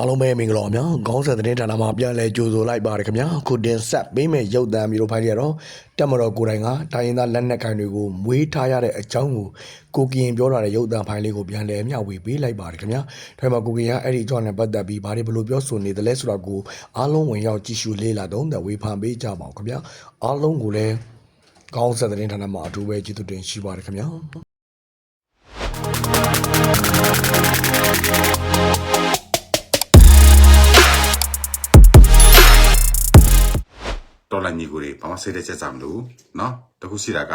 အားလုံးပဲမင်္ဂလာပါဗျာခေါင်းဆက်သတင်းဌာနမှာပြန်လဲကြိုဆိုလိုက်ပါတယ်ခင်ဗျာခုတင်ဆက်ပေးမဲ့ရုပ်သံမျိုးဖိုင်တွေကတော့တက်မတော်ကိုယ်တိုင်ကတိုင်းရင်းသားလက်နက်ကိုင်တွေကိုမွေးထားရတဲ့အကြောင်းကိုကိုကင်ပြောလာတဲ့ရုပ်သံဖိုင်လေးကိုပြန်လဲမျှဝေပေးလိုက်ပါတယ်ခင်ဗျာဒါမှကိုကင်ကအဲ့ဒီအကြောင်းနဲ့ပတ်သက်ပြီးဘာတွေဘယ်လိုပြောဆိုနေသလဲဆိုတာကိုအားလုံးဝင်ရောက်ကြည့်ရှုလေ့လာတော့တဲ့ဝေဖန်ပေးကြပါဦးခင်ဗျာအားလုံးကိုလည်းခေါင်းဆက်သတင်းဌာနမှာအထူးပဲကျေးဇူးတင်ရှိပါတယ်ခင်ဗျာ တော်လိုင်းညီကိုတွေဘာမှစိတ်သက်ချက်စားမလို့เนาะတခုရှိတာက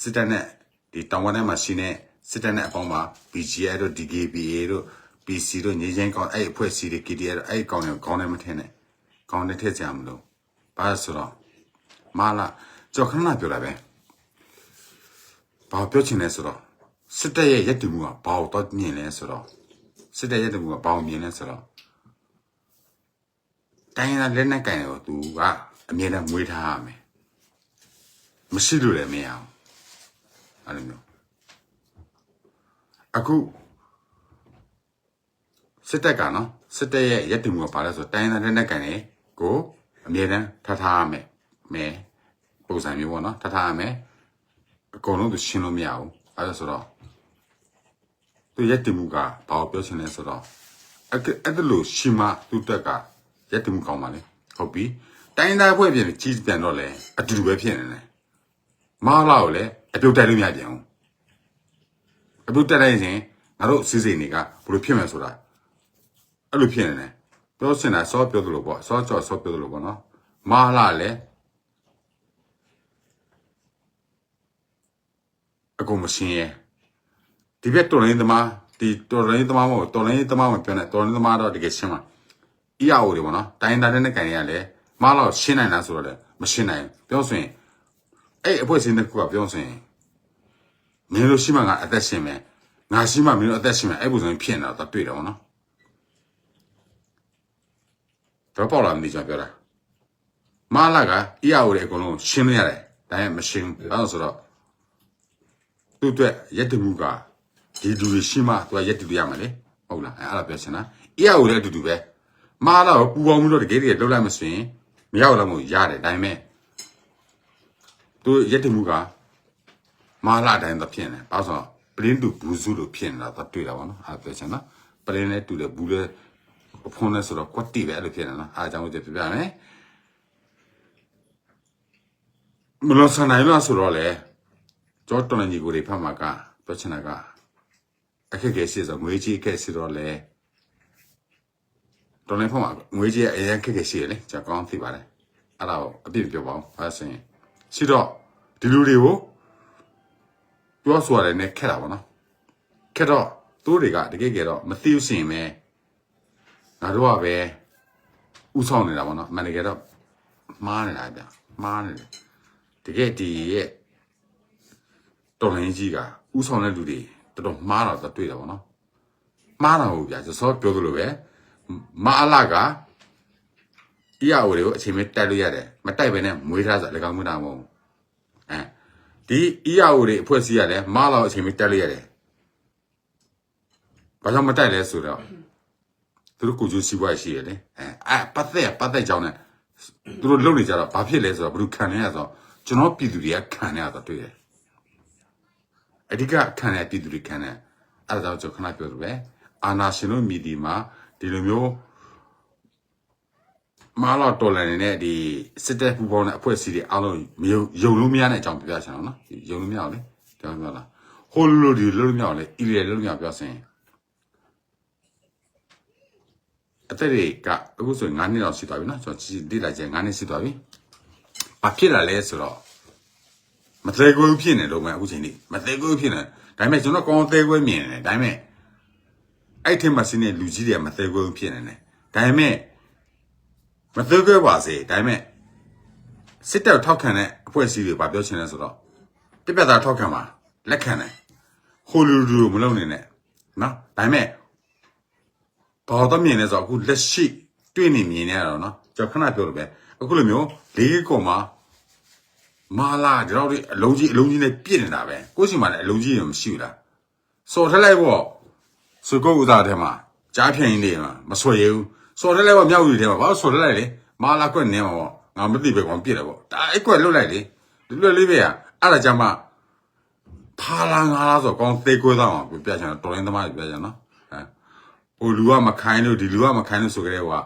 စစ်တပ်နဲ့ဒီတောင်ဝန်ထဲမှာရှိနေစစ်တပ်နဲ့အပေါင်းမှာ BGA တို့ DKBA တို့ PC တို့ညီချင်းကောင်းအဲ့အဖွဲ့အစည်းတွေ KDA တို့အဲ့ကောင်းတယ်ကောင်းတယ်မထင်နဲ့ကောင်းတယ်ထည့်ကြမလို့ဘာလဲဆိုတော့မလာကြောက်ခဏပြောတာပဲဘာပြောချင်လဲဆိုတော့စစ်တပ်ရဲ့ရက်တူမှုကဘာလို့တော့မြင်လဲဆိုတော့စစ်တပ်ရဲ့ရက်တူမှုကဘာလို့မြင်လဲဆိုတော့ တိုင်းရင်းသားလက်နက်ကင်တော့သူက အမြဲတမ်းမွေးထားရမယ်မရှိလို့လည်းမရအောင်အဲ့လိုမျိုးအခုစစ်တပ်ကနော်စစ်တပ်ရဲ့ရက်တူမှုကဘာလဲဆိုတော့တိုင်းရင်းသားလက်နက်ကင်တွေကိုအမြဲတမ်းထားထားရမယ်မဲပုံစံမျိုးပေါ့နော်ထားထားရမယ်အကုန်လုံးသူရှင်းလို့မရဘူးအဲ့ဒါဆိုတော့သူရက်တူမှုကဘာကိုပြောချင်လဲဆိုတော့အဲ့ကအဲ့ဒါလို့ရှိမသူတက်ကရက်တမှုကောင်းပါလေဟုတ်ပြီ တိုင်းသားဖွဲ့ပြင်ကြီးပြန်တော့လေအတူတူပဲဖြစ်နေတယ်မဟာလာကိုလည်းအပြုတ်တိုက်လို့မရပြန်ဘူးအပြုတ်တိုက်လိုက်ရင်ငါတို့စီစိန်တွေကဘယ်လိုဖြစ်မယ်ဆိုတာအဲ့လိုဖြစ်နေတယ်ပြောစင်တာစောပြောသလိုပေါ့စောကြော်စောပြောသလိုပေါ့နော်မဟာလာလည်းအကုန်မရှင်းရဲ့ဒီဘက်တော်လိုင်းသမားဒီတော်လိုင်းသမားမဟုတ်တော်လိုင်းသမားမပြောနဲ့တော်လိုင်းသမားတော့တကယ်ရှင်းမှာ EAO တွေပေါ့နော်တိုင်းသားတဲ့နဲ့ကန်ရလဲ မလောက်ရှင်းနိုင်လားဆိုတော့လေမရှင်းနိုင်ဘူးပြောဆိုရင်အဲ့အဖွဲ့အစည်းတစ်ခုကပြောဆိုရင်မင်းတို့ရှိမှငါအသက်ရှင်မယ်ငါရှိမှမင်းတို့အသက်ရှင်မယ်အဲ့ပုံစံဖြစ်နေတာတော့တွေ့တယ်ပေါ့နော်တော့ပေါ်လာမသိကြပြောတာမလာက EAO တွေအကုန်လုံးရှင်းလို့ရတယ်ဒါပေမဲ့မရှင်းဘူးအဲ့ဒါဆိုတော့သူ့အတွက်ရက်တူမှုကဒီလူတွေရှိမှသူကရက်တူရမှာလေဟုတ်လားအဲ့အဲ့ဒါပြောချင်တာအရာကိုလည်းအတူတူပဲမာလာကိုပူပေါင်းပြီးတော့တကယ်တကယ်လှုပ်လိုက်မစင် မရောက်တော့မို့ရတယ်ဒါပေမဲ့သူရက်တူမှုကမာလာအတိုင်းတော့ဖြစ်နေဘာလို့ဆိုတော့ပလင်းတူဘူးစုလို့ဖြစ်နေတာတော့တွေ့တာပါနော်အဲ့ဒါပြောချင်တာပလင်းနဲ့တူတယ်ဘူးလည်းအဖုံးနဲ့ဆိုတော့ကွက်တိပဲအဲ့လိုဖြစ်နေနော်အားကြောင့်ကြပြပြမယ်မလို့ဆန်နိုင်လားဆိုတော့လေကျော်တော်နေကြီးကိုတွေဖတ်မှာကပြောချင်တာကအခက်အခဲရှိဆိုငွေကြီးအခက်ရှိတော့လေ တော်နေဖတ်မှာငွေကြီးအရင်အခက်အခဲရှိရလေကျွန်တော်ကောင်းသိပါတယ်အဲ့ဒါကိုအပြည့်ပြောပါအောင်အဲဆိုရင်ရှိတော့ဒီလူတွေကိုပြောဆိုရတယ်နဲ့ခက်တာပေါ့နော်ခက်တော့သူတို့တွေကတကယ်ကြတော့မသိဘူးရှင်ပဲငါတို့ကပဲဥဆောင်နေတာပေါ့နော်အမှန်တကယ်တော့မှားနေတာဗျမှားနေတယ်တကယ်ဒီရဲ့တော်လိုင်းကြီးကဥဆောင်တဲ့လူတွေတော်တော်မှားတာတော့တွေ့တာပေါ့နော်မှားတာဟုတ်ဗျာစောပြောသလိုပဲ မအလာကအီယာအိုတွေကိုအချိန်မဲ့တိုက်လို့ရတယ်မတိုက်ဘဲနဲ့မွေးထားစား၎င်းမွေးတာမဟုတ်ဘူးအဲဒီအီယာအိုတွေအဖွဲ့အစည်းရတယ်မအလာအချိန်မဲ့တိုက်လို့ရတယ်ဘာကြောင့်မတိုက်လဲဆိုတော့သူတို့ကိုကျိုးစီးပွားရှိရလေအဲအပတ်သက်ပတ်သက်ကြောင်းနဲ့သူတို့လုံနေကြတော့ဘာဖြစ်လဲဆိုတော့ဘယ်လိုခံရလဲဆိုတော့ကျွန်တော်ပြည်သူတွေကခံရတာတွေ့တယ်အဓိကခံရပြည်သူတွေခံရအဲ့ဒါကြောင့်ကျွန်တော်ခဏပြောလို့ပဲအာနာရှင်တို့မြည်ဒီမှာ ဒီလိုမျိုးမာလာတော်လန်နေတဲ့ဒီစစ်တပ်ပူပေါင်းတဲ့အဖွဲ့အစည်းတွေအားလုံးမယုံယုံလို့မရတဲ့အကြောင်းပြောပြချင်အောင်နော်ယုံလို့မရအောင်လေပြောပြလားဟိုလိုဒီလိုလို့မရအောင်လေအီရယ်လို့မရအောင်ပြောစင်အသက်တွေကအခုဆို9နှစ်လောက်ရှိသွားပြီနော်ကျွန်တော်ကြည့်လေ့လာကြ9နှစ်ရှိသွားပြီဘာဖြစ်လာလဲဆိုတော့မသေးကွေးဖြစ်နေလို့မယ်အခုချိန်នេះမသေးကွေးဖြစ်နေဒါပေမဲ့ကျွန်တော်ကောင်းသေးကွေးမြင်နေတယ်ဒါပေမဲ့ အဲ့ထက်မှစင်းတဲ့လူကြီးတွေကမသေးကွေးဖြစ်နေတယ်ဒါပေမဲ့မသေးကွေးပါစေဒါပေမဲ့စစ်တပ်ထောက်ခံတဲ့အဖွဲ့အစည်းတွေဗာပြောချင်တယ်ဆိုတော့ပြပြသားထောက်ခံပါလက်ခံတယ်ဟိုလူလူမလုပ်နေနဲ့နော်ဒါပေမဲ့ဘာတော့မြင်လဲဆိုတော့အခုလက်ရှိတွေ့နေမြင်နေရတော့နော်ကျွန်တော်ခဏပြောလို့ပဲအခုလိုမျိုးလေးကောမှာမာလာဒီတော့ဒီအလုံးကြီးအလုံးကြီးနဲ့ပြည့်နေတာပဲကိုယ့်စီမှာလည်းအလုံးကြီးရင်မရှိဘူးလားစော်ထက်လိုက်ပေါ့ စကုတ်ဥသားထဲမှာကြားဖြန့်ရင်းတွေမှာမဆွဲရဘူးစော်တက်လိုက်ပါမြောက်ယူတယ်မှာဘာလို့စော်တက်လိုက်လဲမာလာကွက်နေမှာပေါ့ငါမသိပဲကောင်ပြစ်တယ်ပေါ့ဒါအဲ့ကွက်လွတ်လိုက်လေလွတ်လေးပဲอ่ะအဲ့ဒါကြမှာဖာလာငါလားဆိုကောင်းသေးကွဲသားအောင်ပြချင်တော်ရင်းသမားပြချင်နော်အဲဟိုလူကမခိုင်းလို့ဒီလူကမခိုင်းလို့ဆိုကြတဲ့ဟိုက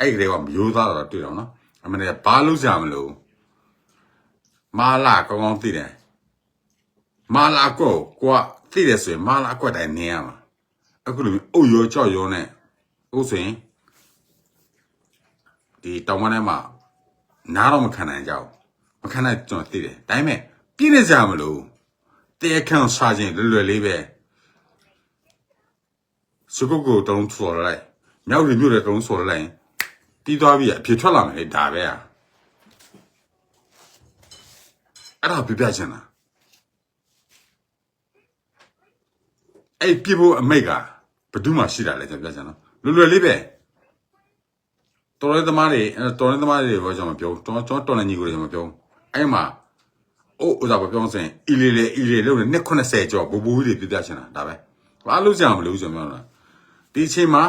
အဲ့ကလေးကမယိုးသားတော့တွေ့တော့နော်အမှန်တကယ်ဘာလို့ကြမလို့မာလာကောင်းကောင်းသိတယ်မာလာကိုကွာသိတယ်ဆိုရင်မာလာကွက်တိုင်းနေရမှာ အခုလိုမျိုးအုတ်ရောကြောက်ရောနဲ့ဥဆိုရင်ဒီတောင်မထဲမှာနားတော့မခံနိုင်ကြဘူးမခံနိုင်ကျွန်တော်သိတယ်ဒါပေမဲ့ပြည့်နေကြမလို့တရားခံစားခြင်းလွယ်လွယ်လေးပဲစကုတ်ကိုတုံးဆော်လိုက်မြောက်ရီမြို့တဲ့တုံးဆော်လိုက်ရင်တီးသွားပြီးအဖြစ်ထွက်လာမယ်လေဒါပဲอ่ะအဲ့ဒါပြပြချင်တာအဲ့ပြဖို့အမိတ်က ဘယ်သူမှရှိတာလဲကျွန်တော်ပြချင်တော့လွယ်လွယ်လေးပဲတော်ရဲသမားတွေအဲ့တော်ရဲသမားတွေဘောကျွန်တော်မပြောဘူးကျွန်တော်ကျွန်တော်တော်လည်းညီကိုတွေကျွန်တော်မပြောဘူးအဲ့မှာအိုးဥစားပြောစင်အီလီလေအီလီလို့နဲ့80ကျော်ဘူဘူကြီးတွေပြပြချင်တာဒါပဲဘာလို့ကြအောင်မလို့ကျွန်တော်ပြောတာဒီအချိန်မှာ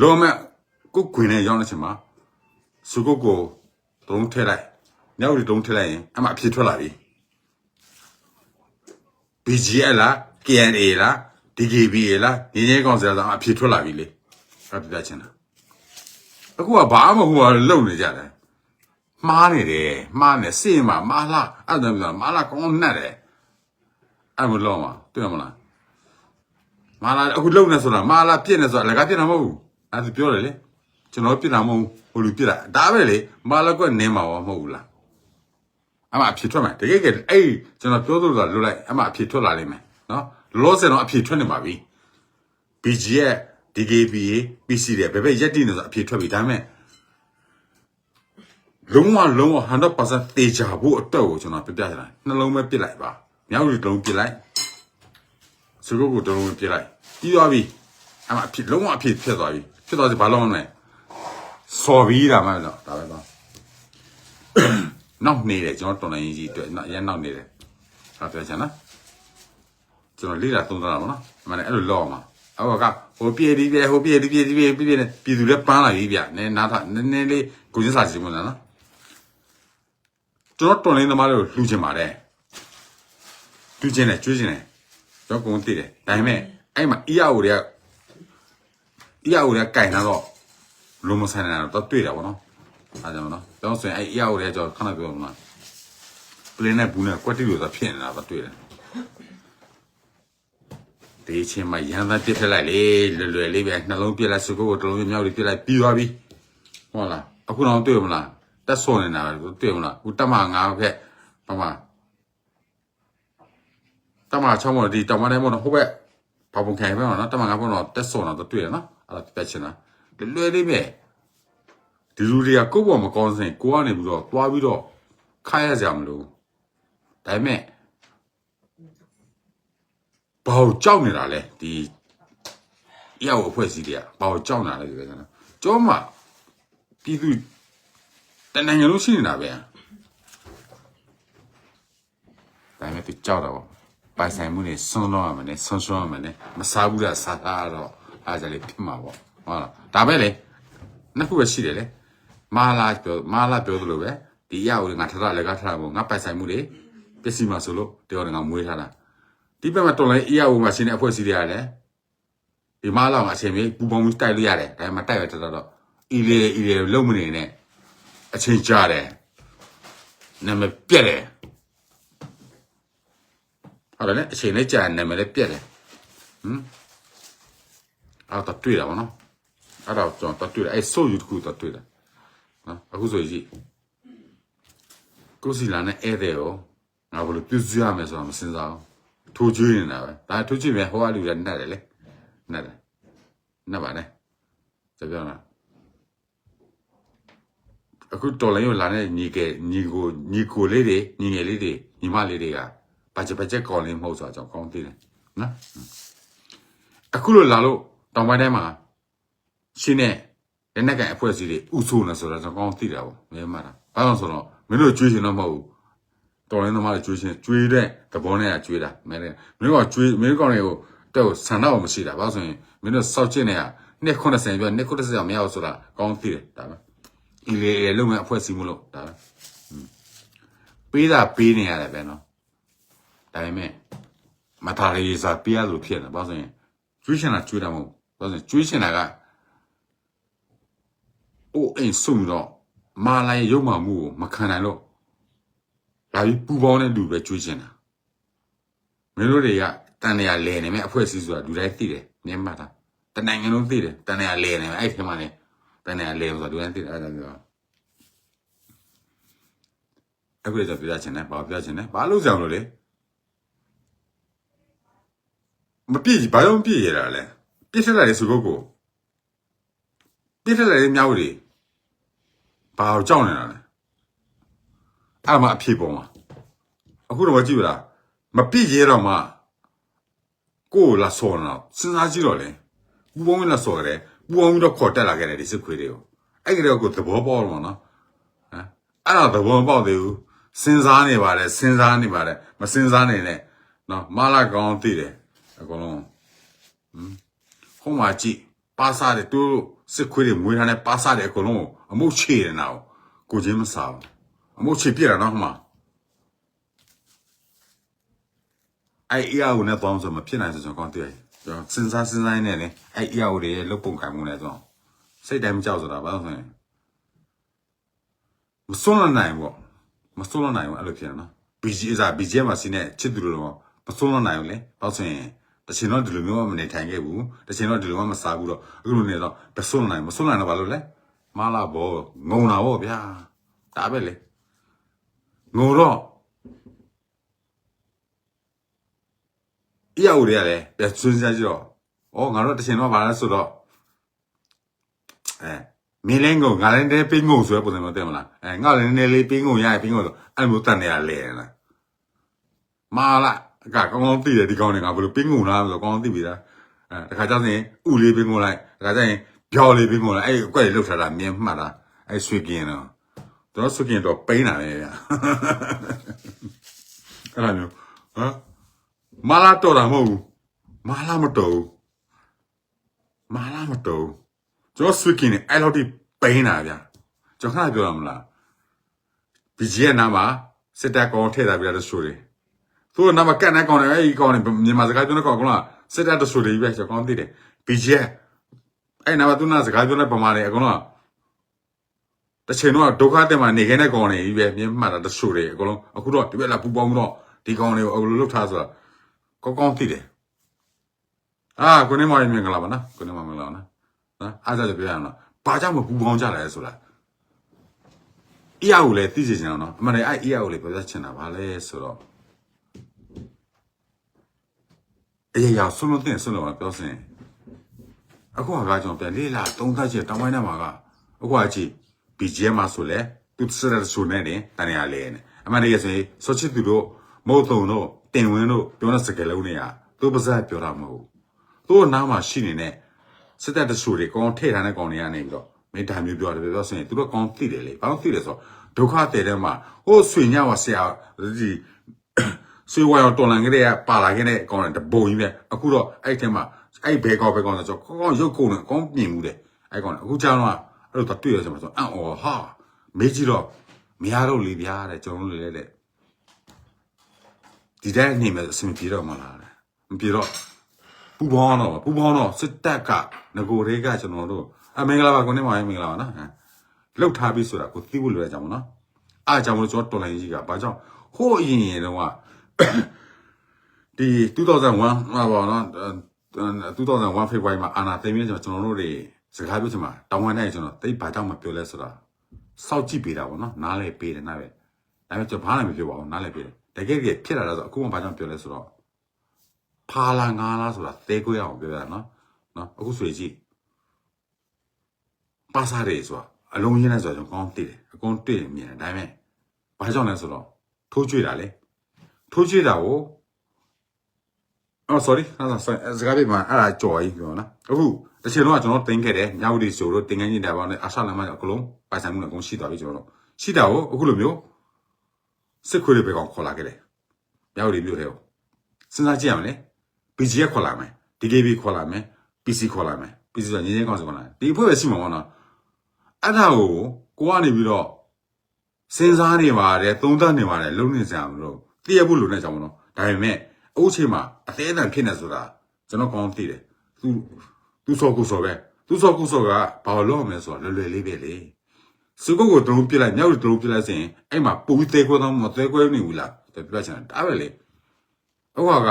လောမက်ကိုခွင်နဲ့ရောက်တဲ့ချိန်မှာစုကုတ်ကိုတုံးထဲလိုက်ညောက်ရီတုံးထဲလိုက်ရင်အမှအဖြစ်ထွက်လာပြီ BGL လား KNA လား DKBA လားညီငယ်ကောင်စရာဆိုအဖြစ်ထွက်လာပြီလေအဲ့ပြပြချင်တာအခုကဘာမှမဟုတ်ဘူးလုံနေကြတယ်မှားနေတယ်မှားနေစင်မှာမာလာအဲ့ဒါမျိုးမာလာကောင်းနဲ့တယ်အဲ့မလို့မှာတွေ့မလားမာလာအခုလုံနေဆိုတာမာလာပြည့်နေဆိုတာလည်းကပြည့်တာမဟုတ်ဘူးအဲ့ဒါပြောတယ်လေကျွန်တော်ပြည့်တာမဟုတ်ဘူးဟိုလူပြည့်တာဒါပဲလေမာလာကွက်နင်းမှာမဟုတ်ဘူးလားအမအဖြစ်ထွက်မယ်တကယ်ကအဲ့ကျွန်တော်ပြောသလိုဆိုလွတ်လိုက်အမအဖြစ်ထွက်လာလိမ့်မယ်နော် လောဆယ်တော့အဖြစ်ထွက်နေပါပြီ BG ရဲ့ DKBA PC တဲ့ဘယ်ဘက်ရက်တည်နေဆိုအဖြစ်ထွက်ပြီဒါပေမဲ့လုံးဝလုံးဝ100%တေချာဖို့အတွက်ကိုကျွန်တော်ပြပြချင်တာနှလုံးပဲပြစ်လိုက်ပါမြောက်ရီတစ်လုံးပြစ်လိုက်စကုတ်ကိုတစ်လုံးပြစ်လိုက်ပြီးသွားပြီအမအဖြစ်လုံးဝအဖြစ်ဖြစ်သွားပြီဖြစ်သွားစီဘာလို့မလဲစော်ပြီးတာမှတော့ဒါပဲတော့နောက်နေတယ်ကျွန်တော်တော်လိုင်းကြီးအတွက်နောက်ရန်နောက်နေတယ်ဟာပြောချင်နော် ကျွန်တော်လေးလာသုံးသားတာပေါ့နော်အမှန်လည်းအဲ့လိုလောအောင်ပါအောက်ကဟိုပြေဒီပြေဟိုပြေဒီပြေဒီပြေပြေပြေနဲ့ပြည်သူလည်းပန်းလာပြီဗျနည်းနားထနည်းနည်းလေးကိုကျစားကြည့်မလားနော်ကျွန်တော်တော်လိုင်းသမားတွေကိုလှူချင်ပါတယ်လှူချင်တယ်ကျွေးချင်တယ်ကျွန်တော်ကုန်သိတယ်ဒါပေမဲ့အဲ့မှာ EAO တွေက EAO တွေကကင်လာတော့လုံးမဆိုင်နိုင်တော့တွေ့တာပေါ့နော်အားကြောင့်နော်တောင်းဆိုရင်အဲ့အရာကိုလည်းကျွန်တော်ခဏပြောမှာပလင်းနဲ့ဘူးနဲ့ကွက်တိလို့သာဖြစ်နေတာပဲတွေ့တယ် ဒီအချင်းမှာရန်သားပြစ်ထက်လိုက်လေလွယ်လွယ်လေးပဲနှလုံးပြစ်လိုက်စုကိုကိုတစ်လုံးမြောက်လေးပြစ်လိုက်ပြီးသွားပြီဟုတ်လားအခုတော့တွေ့မလားတက်ဆော်နေတာပဲတွေ့မလားအခုတက်မငါဖက်ဘာမှတက်မ6မော်ဒီတမတိုင်းမော်ဟိုဘက်ဘာပုံခိုင်ပဲနော်တက်မငါဘောတော့တက်ဆော်တော့တွေ့ရနော်အဲ့ဒါပြတ်ချင်တာလွယ်လေးပဲဒီလူတွေကကိုယ့်ဘောမကောင်းစင်ကိုကနေပြီးတော့တွားပြီးတော့ခိုင်းရကြမလို့ဒါပေမဲ့ ဘာကိုကြောက်နေတာလဲဒီအရာကိုအဖွဲ့အစည်းတွေကဘာကိုကြောက်နေတာလဲဒီကနေ့ကျောင်းမှာပြည်သူတနင်္ဂနွေလုံးရှိနေတာပဲဒါပေမဲ့သူကြောက်တော့ပိုင်ဆိုင်မှုတွေဆွန်းတော့ရမယ်နဲ့ဆွန်းဆွန်းရမယ်နဲ့မစားဘူးလားစားတာတော့အားကြလေဖြစ်မှာပေါ့ဟုတ်လားဒါပဲလေနှစ်ခုပဲရှိတယ်လေမာလာပြောမာလာပြောသလိုပဲဒီရကိုငါထထလည်းကထတာမို့ငါပိုင်ဆိုင်မှုတွေပစ္စည်းမှာဆိုလို့တော်တယ်ငါမွေးထားတာ ဒီဘက်မှာတော်လိုက်အရာကိုမှရှင်းတဲ့အဖွဲ့အစည်းတွေရတယ်ဒီမာလာကအချိန်မီပူပေါင်းပြီးတိုက်လို့ရတယ်ဒါပေမဲ့တိုက်ရတတော့အီလေအီလေလုံးမနေနဲ့အချိန်ကြာတယ်နာမည်ပြက်တယ်ဟုတ်တယ်လေအချိန်နဲ့ကြာနာမည်လည်းပြက်တယ်ဟမ်အဲ့တော့တွေ့တာဗောနော်အဲ့တော့ကျွန်တော်တွေ့တယ်အဲ့ဆိုယူတခုတော့တွေ့တယ်နော်အခုဆိုကြည့်ကိုစီလာနဲ့ဧည့်သည်ရောငါဘယ်လိုပြုစုရမယ်ဆိုတာမစဉ်းစားဘူး ထိုးကျွေးနေတာပဲဒါထိုးကျွေးမယ်ဟိုကလူကနှက်တယ်လေနှက်တယ်နှက်ပါနဲ့ကြပြောလားအခုတော်လိုင်းကိုလာတဲ့ညီကညီကိုညီကိုလေးတွေညီငယ်လေးတွေညီမလေးတွေကဘာချက်ဘာချက်ကောင်းလေးမဟုတ်ဆိုတော့ကောင်းသေးတယ်နော်အခုလိုလာလို့တောင်ပိုင်းတိုင်းမှာရှင်းနေလက်နက်ကန်အဖွဲ့အစည်းတွေဥဆိုးနေဆိုတော့ကျွန်တော်ကောင်းသိတာပေါ့မင်းမတာဘာလို့ဆိုတော့မင်းတို့ကြွေးရှင်တော့မဟုတ်ဘူး တော်ရင်းသမားတွေကြွေးရှင်ကြွေးတဲ့သဘောနဲ့ကကြွေးတာမင်းလည်းမင်းကကြွေးမင်းကောင်တွေကိုတဲ့ဆန္ဒအောင်မရှိတာဘာလို့ဆိုရင်မင်းတို့စောက်ချစ်နေတာနှစ်90ပြောနှစ်90အောင်မရအောင်ဆိုတာကောင်းသိတယ်ဒါပဲအီလေလုံးမဲ့အဖွဲ့စီမှုလို့ဒါပဲပေးတာပေးနေရတယ်ပဲနော်ဒါပေမဲ့မထားရေးစားပေးရလို့ဖြစ်တယ်ဘာလို့ဆိုရင်ကျွေးချင်တာကျွေးတာမဟုတ်ဘာလို့ဆိုရင်ကျွေးချင်တာကအိုးအိမ်ဆုံတော့မာလာရဲ့ရုပ်မှမှုကိုမခံနိုင်လို့ ဒါပြီးပူပေါင်းတဲ့လူပဲကျွေးချင်တာမင်းတို့တွေကတန်နေရလဲနေမဲ့အဖွဲ့အစည်းဆိုတာလူတိုင်းသိတယ်မြင်မှတ်တာတနိုင်ငံလုံးသိတယ်တန်နေရလဲနေမဲ့အဲ့ဒီမှာနေတန်နေရလဲဆိုတာလူတိုင်းသိတယ်အဲ့ဒါပြောအခုလည်းပြောချင်တယ်ဘာပြောချင်လဲဘာလို့ကြောင်လို့လဲမပြည့်ဘာလို့မပြည့်ရတာလဲပြည့်စက်လာတဲ့စုကုတ်ကိုပြည့်စက်လာတဲ့မြောက်တွေဘာကိုကြောက်နေတာလဲ အဲ့မှာအဖြေပေါ်မှာအခုတော့ကြည့်ပါလားမပြည့်ရဲတော့မှကိုယ်လာစော်တော့စဉ်းစားကြည့်တော့လေပူပေါင်းဝင်လာစော်ကြတယ်ပူပေါင်းပြီးတော့ခေါ်တက်လာခဲ့တယ်ဒီစစ်ခွေးတွေကိုအဲ့ဒီတော့ကိုသဘောပေါက်တော့နော်ဟမ်အဲ့ဒါသဘောမပေါက်သေးဘူးစဉ်းစားနေပါတယ်စဉ်းစားနေပါတယ်မစဉ်းစားနေနဲ့နော်မလာကောင်းသိတယ်အကုန်လုံးဟမ်ဟိုမှာကြည့်ပါစားတယ်သူစစ်ခွေးတွေမွေးထားတဲ့ပါစားတယ်အကုန်လုံးအမုတ်ချေတယ်နော်ကိုချင်းမစားဘူး အမုတ်ချေပြတာနော်ဟိုမှာအဲ့အရာကိုနဲ့ပေါင်းဆိုမဖြစ်နိုင်ဆိုကျွန်တော်ကောင်းတွေ့ရတယ်ကျွန်တော်စဉ်းစားစဉ်းစားနေတယ်အဲ့အရာကိုတွေရဲ့လုတ်ပုံကံမှုနဲ့ဆိုတော့စိတ်တိုင်းမကြောက်ဆိုတာဘာလို့ဆိုရင်မစွန့်လနိုင်ဘူးမစွန့်လနိုင်ဘူးအဲ့လိုဖြစ်နေနော် BG အစား BG မှာစီးနေချစ်သူတို့တော့မစွန့်လနိုင်ဘူးလေဘာလို့ဆိုရင်တစ်ချိန်တော့ဒီလိုမျိုးမနေထိုင်ခဲ့ဘူးတစ်ချိန်တော့ဒီလိုမှမစားဘူးတော့အခုလိုနေတော့မစွန့်နိုင်မစွန့်နိုင်တော့ဘာလို့လဲမလာဘောငုံတာဗောဗျာဒါပဲလေ ငုံတော့အရာဦးတွေကလည်းပြဆွန်းစားကြည့်တော့ဩငါတို့တစ်ချိန်တော့ဗာလဲဆိုတော့အဲမင်းလည်းငုံငါလည်းတည်းပင်းငုံဆိုရပုံစံမျိုးတင်မလားအဲငါလည်းနည်းနည်းလေးပင်းငုံရရပင်းငုံဆိုအဲ့လိုမျိုးတန်နေရလဲလားမာလာအကကောင်းကောင်းသိတယ်ဒီကောင်းနေငါဘယ်လိုပင်းငုံလားဆိုတော့ကောင်းကောင်းသိပြီလားအဲတခါကျရင်ဥလေးပင်းငုံလိုက်တခါကျရင်ဗျော်လေးပင်းငုံလိုက်အဲ့အကွက်လေးလှုပ်ထားတာမြင်မှတ်တာအဲ့ဆွေကင်းတော့ တော့ဆွေကင်းတော့ပိန်းတာပဲဗျာအဲ့လိုမျိုးဟမ်မာလာတော်တာမဟုတ်ဘူးမာလာမတော်ဘူးမာလာမတော်ဘူးကျွန်တော်ဆွေကင်းနေအဲ့လောက်ထိပိန်းတာဗျာကျွန်တော်ခဏပြောရမလားဘီဂျီရဲ့နာမှာစစ်တပ်ကောင်ထည့်တာပြတဲ့ဆိုတွေသူ့နာမကန်တဲ့ကောင်တွေအဲ့ဒီကောင်တွေမြန်မာစကားပြောတဲ့ကောင်ကစစ်တပ်တဆိုတွေပဲကျွန်တော်ကောင်းသိတယ်ဘီဂျီအဲ့နာမသူနာစကားပြောတဲ့ပမာတွေအကုန်လုံး တစ်ချိန်တော့ဒုက္ခတက်မှာနေခဲ့တဲ့ကောင်တွေကြီးပဲမြင်မှတ်တာတဆိုတွေအကုန်လုံးအခုတော့ဒီဘက်လာပူပေါင်းပြီးတော့ဒီကောင်တွေကိုအကုန်လုံးလှုပ်ထားဆိုတာကောင်းကောင်းသိတယ်အာကိုနေမရမင်္ဂလာပါနော်ကိုနေမမင်္ဂလာပါနော်နော်အားကြကြပြောရအောင်နော်ဘာကြောင့်မပူပေါင်းကြလဲဆိုတာအရာကိုလည်းသိစေချင်အောင်နော်အမှန်တည်းအဲ့အရာကိုလည်းပြောချင်တာဗာလဲဆိုတော့အရာရာဆုံးလို့တင်ဆုံးလို့ပြောစင်အခုကကျွန်တော်ပြန်လေးလာသုံးသပ်ချက်တောင်းပိုင်းထဲမှာကအခုကကြည့် BGM မှာဆိုလဲသူစရဆိုနေတယ်တန်ရလဲနေအမှန်တည်းဆိုရင်စောချစ်သူတို့မဟုတ်တုံတို့တင်ဝင်းတို့ပြောတဲ့စကားလုံးတွေကသူပါဇက်ပြောတာမဟုတ်သူ့နားမှာရှိနေတဲ့စစ်တပ်တဆူတွေကောင်းထည့်ထားတဲ့ကောင်တွေကနေပြီးတော့မင်းဒါမျိုးပြောတယ်ပြောဆိုရင်သူတို့ကောင်းသိတယ်လေဘာလို့သိတယ်ဆိုတော့ဒုက္ခတည်တဲ့မှာဟိုဆွေညောဆရာဒီဆွေဝါရောတော်လန်ကလေးကပါလာခဲ့တဲ့ကောင်တွေတပုံကြီးပဲအခုတော့အဲ့ထဲမှာအဲ့ဘဲကောက်ဘဲကောက်ဆိုတော့ကောင်းရုပ်ကုန်တယ်ကောင်းပြင်မှုတယ်အဲ့ကောင်အခုကြောင်းတော့ အဲ့လိုတွေ့ရဆိုမှဆိုအံ့ဩဟာမေးကြည့်တော့မရတော့လေဗျာတဲ့ကျွန်တော်တို့လည်းတဲ့ဒီတိုင်းနေမဲ့အဆင်ပြေတော့မလားတဲ့မပြေတော့ပူပေါင်းတော့ပူပေါင်းတော့စစ်တပ်ကငကိုတွေကကျွန်တော်တို့အမင်္ဂလာပါကိုနေပါမင်္ဂလာပါနော်ဟမ်လှုပ်ထားပြီဆိုတာကိုသိဖို့လိုရကြမှာနော်အားကြောင့်မလို့ကျွန်တော်တော်လိုင်းကြီးကဘာကြောင့်ဟိုးအရင်ရင်တော့ကဒီ2001မှာပေါ့နော်2001 February မှာအာနာသိမ်းပြီးကျွန်တော်တို့တွေ စကားပြောချင်မှာတောင်းဝမ်းနေကျွန်တော်တိတ်ဘာကြောင့်မပြောလဲဆိုတာစောက်ကြည့်ပေးတာပေါ့နော်နားလေပေးတယ်နားပဲဒါပေမဲ့ကျွန်တော်ဘာမှမပြောပါဘူးနားလေပေးတယ်တကယ်ကြီးဖြစ်လာတာဆိုအခုမှဘာကြောင့်ပြောလဲဆိုတော့ဖာလာငါလားဆိုတာသဲခွဲအောင်ပြောရတာနော်နော်အခုဆိုကြည့်ပါစားတယ်ဆိုတာအလုံးရင်းနဲ့ဆိုတော့ကျွန်တော်ကောင်းသိတယ်အကုန်တွေ့မြင်တယ်ဒါပေမဲ့ဘာကြောင့်လဲဆိုတော့ထိုးကျွေးတာလေထိုးကျွေးတာကို အော် sorry ဟာစကားပြေမှာအဲ့ဒါကြော်ကြီးပြောနော်အခုတချင်တော့ကျွန်တော်တင်ခဲ့တယ်ညဝတီဆိုတော့တင်ငန်းကြီးတယ်ပေါ့နဲ့အဆလမ်းမအကလုံးပိုင်ဆိုင်မှုနဲ့အကုန်ရှိသွားပြီကျွန်တော်တို့ရှိတာကိုအခုလိုမျိုးစစ်ခွေးတွေပဲကောင်ခေါ်လာခဲ့တယ်။မြောက်ရီမြို့ထဲကိုစဉ်းစားကြည့်ရမယ်လေ။ BG ကခေါ်လာမယ်။ DKB ခေါ်လာမယ်။ PC ခေါ်လာမယ်ပြည်စည်းငင်းချင်းကောင်စီခေါ်လာဒီအဖွဲ့ပဲရှိမှာပေါ့နော်အဲ့ဒါကိုကိုကနေပြီးတော့စဉ်းစားနေပါတယ်သုံးသပ်နေပါတယ်လုံးနေစရာမလိုတည့်ရဖို့လိုနေကြမှာနော်ဒါပေမဲ့ အုပ်ချိန်မှာအသေးအတန်ဖြစ်နေဆိုတာကျွန်တော်ကောင်းသိတယ်သူသူစောကူစောပဲသူစောကူစောကဘာလို့လုပ်ရမလဲဆိုတော့လွယ်လွယ်လေးပဲလေစုကုတ်ကိုတုံးပြလိုက်မြောက်တုံးပြလိုက်စရင်အဲ့မှာပူပြီးသေးခွဲတော့မသေးခွဲနေဘူးလားပြပြချင်တာဒါပဲလေဟိုက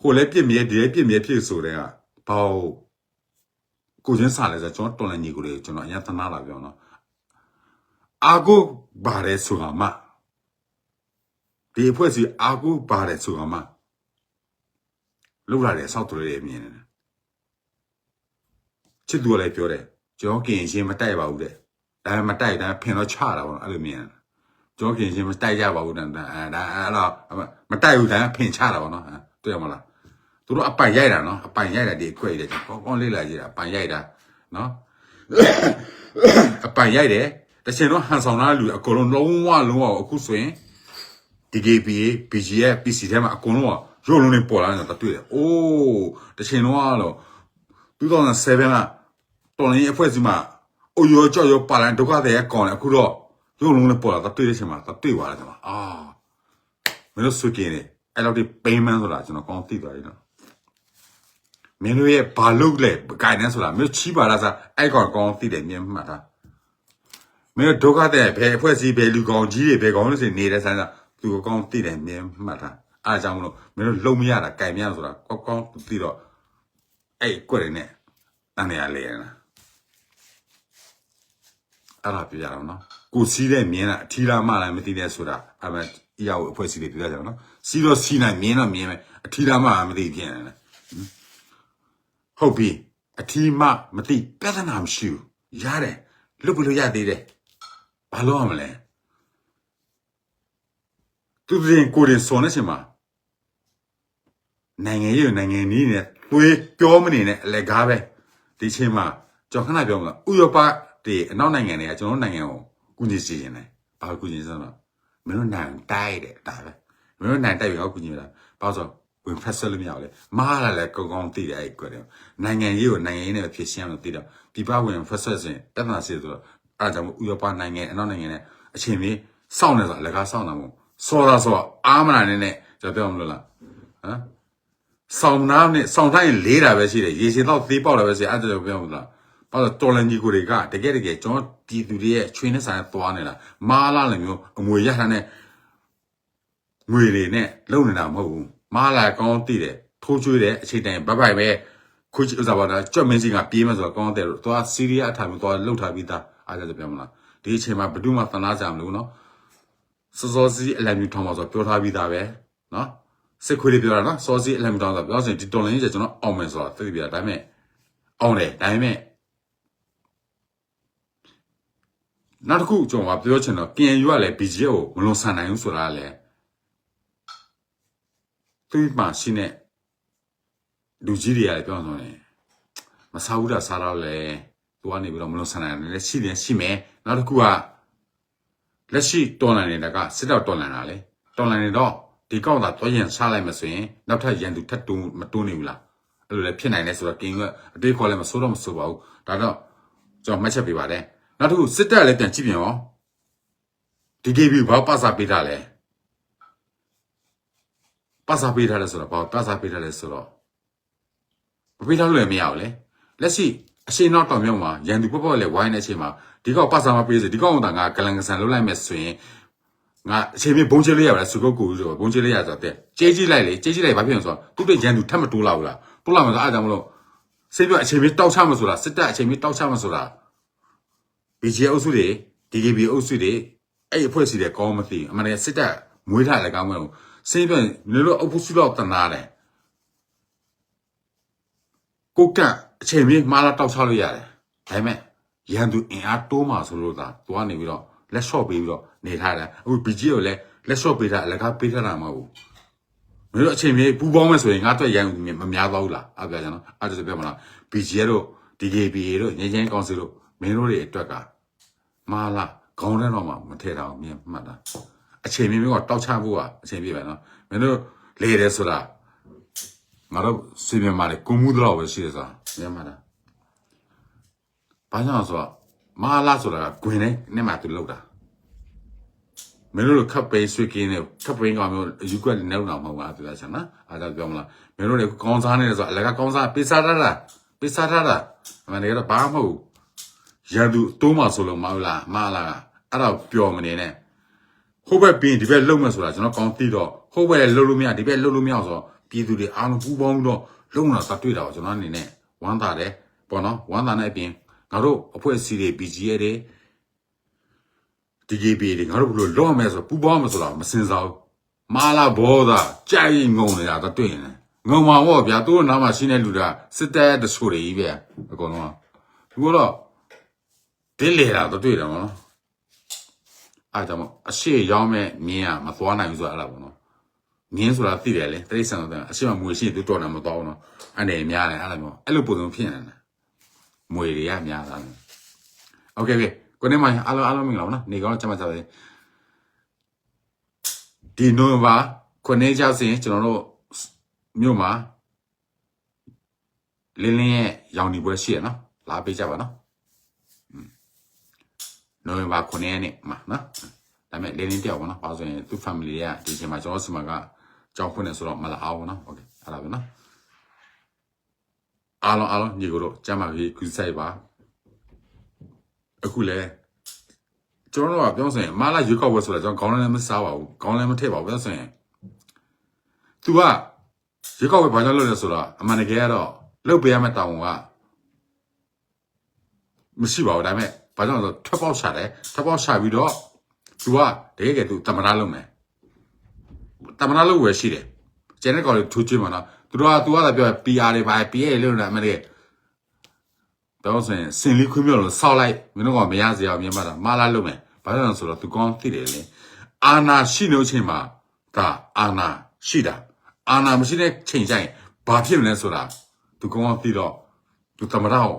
ဟိုလည်းပြစ်မြဲဒီလည်းပြစ်မြဲဖြစ်ဆိုတဲ့ကဘာလို့ကိုချင်းစားလဲဆိုကျွန်တော်တော်လည်းညီကိုလေကျွန်တော်အရင်သနာလာပြောနော်အာကိုဘာလဲဆိုတာမှ ဒီအဖွဲ့စီအာကိုဘာလဲဆိုတာမှလောက်လာတယ်စောက်တူလေးမြင်နေတယ်ချစ်သူကလည်းပြောတယ်ကျွန်တော်ကင်ရှင်မတိုက်ပါဘူးတဲ့ဒါပေမဲ့မတိုက်ဒါဖင်တော့ချတာပေါ့အဲ့လိုမြင်တယ်ကျွန်တော်ကင်ရှင်မတိုက်ကြပါဘူးတဲ့ဒါအဲ့ဒါအဲ့တော့မတိုက်ဘူးဒါဖင်ချတာပေါ့နော်တွေ့ရမလားသူတို့အပိုင်ရိုက်တာနော်အပိုင်ရိုက်တာဒီခွဲတယ်ကောင်းကောင်းလေးလာကြည့်တာအပိုင်ရိုက်တာနော်အပိုင်ရိုက်တယ်တချင်တော့ဟန်ဆောင်လာလူအကုန်လုံးလုံးဝလုံးဝအခုဆိုရင် DKBA BGF PC ထဲမှာအကုန်လုံးကရုပ်လုံးနဲ့ပေါ်လာနေတာတွေ့တယ်။အိုးတချင်တော့ကတော့2007ကတော်ရင်အဖွဲ့စီမှာအိုရောကြောက်ရောပါလာဒုက္ခတွေကောင်းတယ်အခုတော့ရုပ်လုံးနဲ့ပေါ်လာတာတွေ့တဲ့ချိန်မှာတွေ့သွားတယ်ကွာ။အာမင်းတို့ဆွေးကင်းနေအဲ့လောက်ဒီပိန်မန်းဆိုတာကျွန်တော်ကောင်းသိသွားပြီနော်။မင်းတို့ရဲ့ဘာလုပ်လဲဂိုင်နန်းဆိုတာမင်းချီးပါလားစားအဲ့ကောင်ကောင်းသိတယ်မြင်မှတ်တာ။မင်းတို့ဒုက္ခတဲ့ဘယ်အဖွဲ့စီဘယ်လူကောင်ကြီးတွေဘယ်ကောင်လို့ဆိုနေတဲ့ဆန်းစား သူကောင်းသိတယ်မြင်မှတ်တာအားကြောင့်မလို့မင်းတို့လုံမရတာကြိုင်မရဆိုတာကောကောင်းသိတော့အဲ့ကွက်ရနေတန်နေရလေရနာအဲ့ဒါပြရအောင်နော်ကိုစီးတဲ့မြင်တာအထီးလားမလားမသိတဲ့ဆိုတာအမှအရာကိုအဖွဲ့စီတွေပြရကြအောင်နော်စီးတော့စီးနိုင်မြင်တော့မြင်မယ်အထီးလားမလားမသိဖြစ်နေတယ်ဟုတ်ပြီအထီးမမသိပြဿနာမရှိဘူးရတယ်လွတ်ဘလို့ရသေးတယ်ဘာလို့ရမလဲ သူတင်ကိုရင်စော်နေချင်မှာနိုင်ငံရေးနိုင်ငံနည်းနဲ့သွေးပြောမနေနဲ့အလက်ကားပဲဒီချိန်မှာကျွန်တော်ခဏပြောမလားဥရောပတွေအနောက်နိုင်ငံတွေကကျွန်တော်နိုင်ငံကိုကူညီစီရင်တယ်ဘာကူညီစမ်းတော့မင်းတို့နိုင်တိုက်တယ်ဒါပဲမင်းတို့နိုင်တိုက်ပြီးတော့ကူညီမလားဘာလို့ဝင်ဖက်ဆက်လို့မရဘူးလေမားလာလဲကောင်းကောင်းသိတယ်အဲ့ကွက်တယ်နိုင်ငံရေးကိုနိုင်ငံရေးနဲ့ဖြစ်ရှင်းလို့သိတော့ပြပဝင်ဖက်ဆက်စဉ်တက်တာစီဆိုတော့အားကြောင့်ဥရောပနိုင်ငံအနောက်နိုင်ငံနဲ့အချိန်မီစောင့်နေဆိုအလကားစောင့်တာမို့ စောတာဆိုအာမနာနဲ့နဲ့ကျွန်တော်ပြောမလို့လားဟမ်ဆောင်းနာနဲ့ဆောင်းတိုင်းလေးတာပဲရှိတယ်ရေရှင်တော့သေးပေါက်တာပဲရှိတယ်အဲ့ဒါကြောင့်ပြောမလားဘာလို့တော်လန်ကြီးကိုတွေကတကယ်တကယ်ကျွန်တော်ပြည်သူတွေရဲ့ချွေးနဲ့ဆိုင်သွားနေတာမားလာလည်းမျိုးအငွေရထားတဲ့ငွေတွေနဲ့လုံနေတာမဟုတ်ဘူးမားလာကောင်းသိတယ်ထိုးချွေးတယ်အချိန်တိုင်းဘက်ဘိုက်ပဲခွချဥစားပါတာကြွက်မင်းစီကပြေးမှဆိုတော့ကောင်းတယ်လို့သွားစီးရီးယားအထားမျိုးသွားလှုပ်ထားပြီးသားအားကြတယ်ပြောမလားဒီအချိန်မှာဘယ်သူမှသနာကြမလို့နော် စောစောစီးအလံမြူထောင်းပါဆိုပြောထားပြီးသားပဲနော်စစ်ခွေးလေးပြောတာနော်စောစီးအလံမြူထောင်းဆိုပြောဆိုရင်ဒီတော်လိုင်းကြီးကျွန်တော်အောင်မယ်ဆိုတာသိပြီလားဒါပေမဲ့အောင်တယ်ဒါပေမဲ့နောက်တစ်ခုကျွန်တော်ကပြောချင်တော့ KNU ကလည်း BGF ကိုမလွန်ဆန်နိုင်ဘူးဆိုတာလည်းသူ့မှာရှိနေလူကြီးတွေကလည်းပြောဆိုနေမစားဘူးတာစားတော့လေသူကနေပြီးတော့မလွန်ဆန်နိုင်တယ်လည်းရှိတယ်ရှိမယ်နောက်တစ်ခုက လက်ရှိတော်လန်နေတာကစစ်တော့တော်လန်တာလေတော်လန်နေတော့ဒီကောက်တာတွရင်စားလိုက်မဆိုရင်နောက်ထပ်ရန်သူထပ်တိုးမတိုးနေဘူးလားအဲ့လိုလည်းဖြစ်နိုင်တယ်ဆိုတော့ကင်ကအတေးခေါ်လည်းမဆိုးတော့မဆိုးပါဘူးဒါတော့ကျွန်တော်မှတ်ချက်ပေးပါတယ်နောက်တစ်ခုစစ်တပ်လည်းပြန်ကြည့်ပြန်ရော DKB ဘာပါစာပေးတာလဲပါစာပေးထားလဲဆိုတော့ဘာပါစာပေးထားလဲဆိုတော့မပေးထားလို့လည်းမရဘူးလေလက်ရှိ အရှိန်နောက်တောင်မြောက်မှာရန်သူပေါ့ပေါ့လည်းဝိုင်းနေတဲ့အချိန်မှာဒီကောက်ပါစာမပေးစေဒီကောက်ကငါဂလန်ကဆန်လှုပ်လိုက်မယ်ဆိုရင်ငါအချိန်မီဘုံချလေးရပါလားစုကုတ်ကူဆိုဘုံချလေးရဆိုတော့တဲ့ကြေးကြည့်လိုက်လေကြေးကြည့်လိုက်ဘာဖြစ်လဲဆိုတော့သူ့တဲ့ရန်သူထပ်မတိုးလာဘူးလားတိုးလာမှာဆိုအားကြောင့်မလို့စိတ်ပြအချိန်မီတောက်ချမဆိုတာစစ်တပ်အချိန်မီတောက်ချမဆိုတာ BGA အုပ်စုတွေ DKB အုပ်စုတွေအဲ့ဒီအဖွဲ့အစည်းတွေကောင်းမသိဘူးအမှန်တကယ်စစ်တပ်မွေးထားလည်းကောင်းမလို့စိတ်ပြနေလို့အုပ်စုတော့တနာတယ်ကိုက အချိန်မီမှားလာတောက်ချလို့ရတယ်ဒါပေမဲ့ရန်သူအင်အားတိုးမှဆိုလို့သာသွားနေပြီးတော့လက်လျှော့ပေးပြီးတော့နေထားတယ်အခု BGA ကိုလည်းလက်လျှော့ပေးတာအလကားပေးထားတာမဟုတ်ဘူးမင်းတို့အချိန်မီပူပေါင်းမဲ့ဆိုရင်ငါအတွက်ရန်မများတော့ဘူးလားအပြာကျွန်တော်အဲ့ဒါဆိုပြောမလား BGA တို့ DKB တို့ငင်းချင်းကောင်စီတို့မင်းတို့တွေအတွက်ကမာလာခေါင်းထဲတော့မှမထည့်တာအောင်မြင်မှတ်တာအချိန်မျိုးကတောက်ချဖို့ကအချိန်ပြည့်ပဲနော်မင်းတို့လေတယ်ဆိုတာငါတို့စီမံမာလေကုမှုတော့ပဲရှိတယ် ဆိုတာမြင်မှတ်တာဘာကြောင့်ဆိုတော့မဟာလာဆိုတာကဂွင်နဲ့နဲ့မှသူလောက်တာမင်းတို့လိုခပ်ပေးဆွေးကင်းနေခပ်ပေးကောင်မျိုးယူကွက်နဲ့လောက်တော့မဟုတ်ပါဘူးသူကဆန်နော်အားကြောင့်ပြောမလားမင်းတို့လည်းကောင်းစားနေတယ်ဆိုတော့အလကကောင်းစားပေးစားထားတာပေးစားထားတာအမှန်တကယ်တော့ဘာမှမဟုတ်ရန်သူတိုးမှဆိုလို့မဟုတ်လားမဟာလာကအဲ့တော့ပျော်မနေနဲ့ဟိုဘက်ပြီးဒီဘက်လုံမဲ့ဆိုတာကျွန်တော်ကောင်းသိတော့ဟိုဘက်လုံလို့မရဒီဘက်လုံလို့မရဆိုတော့ပြည်သူတွေအားလုံးပူးပေါင်းပြီးတော့လုံလာတတ်တွေ့တာကိုကျွန်တော်အနေနဲ့ ဝမ်းသာတယ်ပေါ့နော်ဝမ်းသာတဲ့အပြင်ငါတို့အဖွဲ့အစည်းတွေ BGA တွေ DGB တွေငါတို့ဘယ်လိုလုပ်ရမလဲဆိုတော့ပူးပေါင်းမယ်ဆိုတာမစင်စားဘူးမာလာဘောသာကြိုက်ငုံနေတာတတွေ့နေငုံမှာပေါ့ဗျာသူတို့နားမှာရှိနေလူတွေကစစ်တပ်တချို့တွေကြီးပဲအကုန်လုံးဒီကတော့တင်းလေတာတတွေ့တယ်မနော်အားကြောင့်မို့အရှိရောင်းမဲ့မြင်းကမသွားနိုင်ဘူးဆိုတာအဲ့ဒါပေါ့နော် မြင်းဆိုတာသိတယ်လေတိရစ္ဆာန်တော့အရှိမမွေရှိရင်သူတော်တယ်မသွားဘူးနော်အဲ့နေများတယ်အဲ့လိုမျိုးအဲ့လိုပုံစံဖြစ်နေတယ်မွေတွေကများတာโอเคโอเคကိုနေမအားလုံးအားလုံးမင်္ဂလာပါနော်နေကောင်းကြမှာကြပါစေဒီနိုဝင်ဘာခုနှစ်ကြောက်စင်ကျွန်တော်တို့မြို့မှာလင်းလင်းရဲ့ရောင်ဒီပွဲရှိရနော်လာပေးကြပါနော် နိုဝင်ဘာ9ရက်နေ့မှာနော်ဒါပေမဲ့လင်းလင်းတယောက်ပေါ့နော်ပါဆိုရင်သူ့ family ကဒီချိန်မှာကျွန်တော်စီမက ကြောင်းဖွင့်နေဆိုတော့မလာအောင်နော်โอเคအဲ့ဒါပဲနော်အားလုံးအားလုံးညီကိုတို့ကျမ်းမာရေးကူးဆိုင်ပါအခုလဲကျွန်တော်တို့ကပြောဆိုရင်မလာရွေးကောက်ပွဲဆိုတာကျွန်တော်ခေါင်းလည်းမစားပါဘူးခေါင်းလည်းမထည့်ပါဘူးပြောဆိုရင် तू ကရွေးကောက်ပွဲဘာကြောင့်လုပ်လဲဆိုတော့အမှန်တကယ်ကတော့လုပ်ပေးရမယ့်တာဝန်က မရှိပါဘူးဒါပေမဲ့ဘာကြောင့်လဲဆိုတော့ထွက်ပေါက်ရှာတယ်ထွက်ပေါက်ရှာပြီးတော့ तू ကတကယ်ကဲ तू တမနာလုပ်မယ် တမနာလို့ပဲရှိတယ်ကျန်တဲ့ကောင်တွေထိုးချင်းမှာနော်သူတို့ကသူကလည်းပြော PR တွေပါ PA လို့နာမည်တွေတော့ဆိုရင်စင်လီခွင့်ပြောလို့ဆောက်လိုက်မင်းတို့ကမရစရာမြန်မာတာမလာလို့မယ်ဘာလို့လဲဆိုတော့သူကောင်းသိတယ်လေအာနာရှိနေချိန်မှာဒါအာနာရှိတာအာနာမရှိတဲ့ချိန်ဆိုင်ဘာဖြစ်မလဲဆိုတာသူကောင်းသိတော့သူတမနာကို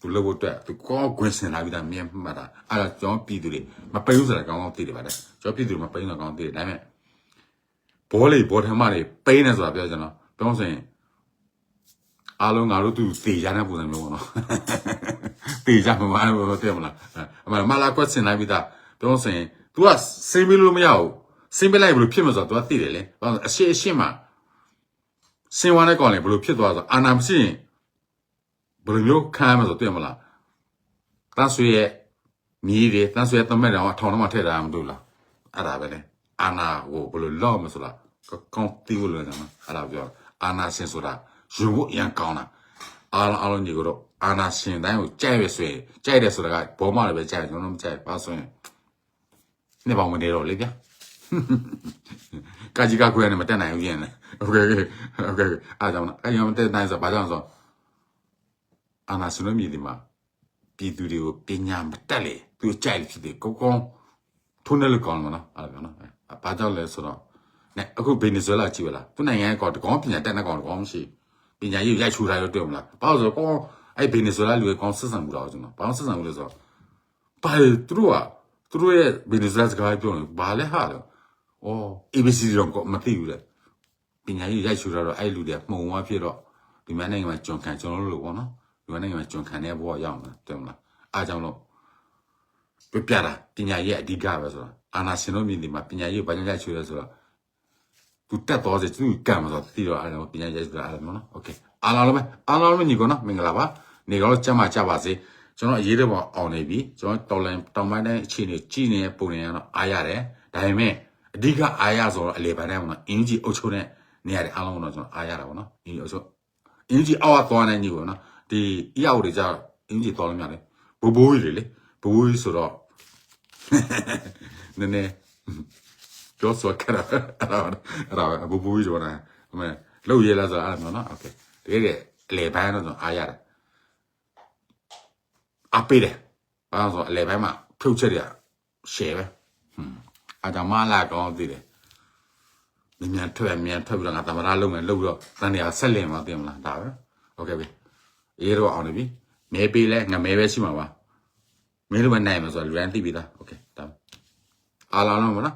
သူလောက်တော့သူကောင်းခွင့်စင်လာပြီးသားမြင်မှတ်တာအဲ့ဒါကျွန်တော်ပြည်သူတွေမပိန်းဆိုတာကောင်းကောင်းသိတယ်ပါလေကျွန်တော်ပြည်သူတွေမပိန်းတော့ကောင်းသိတယ်ဒါပေမဲ့ ဘောလေးဘောထမတွေပိန်နေဆိုတာပြောကျွန်တော်ပြောဆိုရင်အားလုံးငါတို့သူသေကြတဲ့ပုံစံမျိုးပေါ့နော်သေကြမှာမဟုတ်ဘူးတဲ့မလားအမှန်မလာကွက်စင်လာပြီးသားပြောဆိုရင် तू ကစင်ပေးလို့မရဘူးစင်ပေးလိုက်ဘယ်လိုဖြစ်မှာဆိုတော့ तू ကသိတယ်လေဘာလို့အရှိအရှိမှစင်ဝါတဲ့ကောင်လေဘယ်လိုဖြစ်သွားဆိုအာနာမရှိရင်ဘယ်လိုမျိုးခံရမှာဆိုတွေ့မလားတန်းဆွေရဲ့မြည်တွေတန်းဆွေရဲ့တမက်တော်အထောင်တော့မှထည့်တာမတွေ့လားအဲ့ဒါပဲလေ အာနာကိုဘယ်လိုလောက်မဆိုလားကောင်းတီးလို့လည်းနော်အဲ့ဒါပြောအာနာရှင်ဆိုတာယူဖို့အရင်ကောင်းတာအားလုံးအားလုံးညီကတော့အာနာရှင်တိုင်းကိုကြိုက်ရဆွေကြိုက်တယ်ဆိုတာကဘောမလည်းပဲကြိုက်ကျွန်တော်တို့မကြိုက်ပါဆိုရင်နေပါမနေတော့လေဗျာကာကြီးကခွေးနဲ့မတက်နိုင်ဘူးရင်လေโอเคโอเคအားကြောင့်အဲ့ရောမတက်နိုင်ဆိုဘာကြောင့်ဆို အာနာရှင်တို့မြည်ဒီမှာပြည်သူတွေကိုပညာမတက်လေသူကြိုက်ဖြစ်တယ်ကောကောထုံးတယ်လို့ကောင်းမှာနော်အဲ့ဒါပြောနော်အဲ ဘာကြောင့်လဲဆိုတော့နဲ့အခုဗင်နီဇွဲလားကြည့်ပါလားသူနိုင်ငံကောတကောပညာတက်တဲ့ကောင်တကောမရှိပညာရေးရိုက်ချူတာရောတွေ့မလားဘာလို့ဆိုတော့ကောအဲ့ဗင်နီဇွဲလားလူကကောင်းဆက်ဆံမှုတော့ကျွန်တော်ဘာလို့ဆက်ဆံမှုလဲဆိုတော့ဘာလဲသူတို့ကသူတို့ရဲ့ဗင်နီဇွဲလားစကားပြောနေဘာလဲဟာလဲအော် ABC တော့မသိဘူးလေပညာရေးရိုက်ချူတာတော့အဲ့လူတွေကမှုံဝါဖြစ်တော့ဒီမနိုင်ငံမှာကျွန်ခံကျွန်တော်တို့လို့ပေါ့နော်ဒီနိုင်ငံမှာကျွန်ခံတဲ့ဘဝရောက်မှာတယ်မလားအားကြောင့်လို့ပြပြတာပညာရေးအဓိကပဲဆိုတော့ အာနာရှင်တို့မြင်ဒီမှာပညာရေးဘာကြောင့်ရချွေလဲဆိုတော့သူတက်တော့စေသူကံမှာဆိုသိတော့အားလုံးပညာရေးဆိုတာအားလုံးနော်โอเคအားလုံးပဲအားလုံးပဲညီကောနော်မင်္ဂလာပါနေကောကျမ်းမာကြပါစေကျွန်တော်အရေးတော့အောင်နေပြီကျွန်တော်တော်လိုင်းတောင်ပိုင်းတိုင်းအခြေအနေကြည်နေတဲ့ပုံနေရတော့အားရတယ်ဒါပေမဲ့အဓိကအားရဆိုတော့အလေပိုင်းတိုင်းမှာအင်းကြီးအုပ်ချုပ်တဲ့နေရာတွေအားလုံးတော့ကျွန်တော်အားရတာပေါ့နော်အင်းကြီးအုပ်ချုပ်အင်းကြီးအောက်သွားနေညီပေါ့နော် ဒီအရောက်တွေကြအင်ဂျီတော်လို့ရတယ်ဘိုးဘိုးကြီးလေဘိုးဘိုးကြီးဆိုတော့ နည်းနည်းပြောဆိုကြတာအဲ့ဒါအဲ့ဒါဘိုးဘိုးကြီးဆိုတာအမေလောက်ရဲလားဆိုအဲ့ဒါနော်โอเคတကယ်အလေပိုင်းတော့အားရတယ်အပေးတယ်ဘာလို့ဆိုအလေပိုင်းမှာဖြုတ်ချက်ရရှယ်ပဲဟွန်းအကြောင်းမလာကောင်းသေးတယ်မြန်ထွက်မြန်ထွက်ပြီးတော့ငါတမရလုံးမယ်လုံးပြီးတော့တန်နေရာဆက်လင်မှာတင်မလားဒါပဲโอเคပြီ ရေးတော့အောင်နေပြီမဲပေးလဲငမဲပဲရှိမှာပါ မင်းတို့မနိုင်မှာဆိုတော့လူတိုင်းသိပြီလားโอเคဒါအားလုံးလုံးမနော်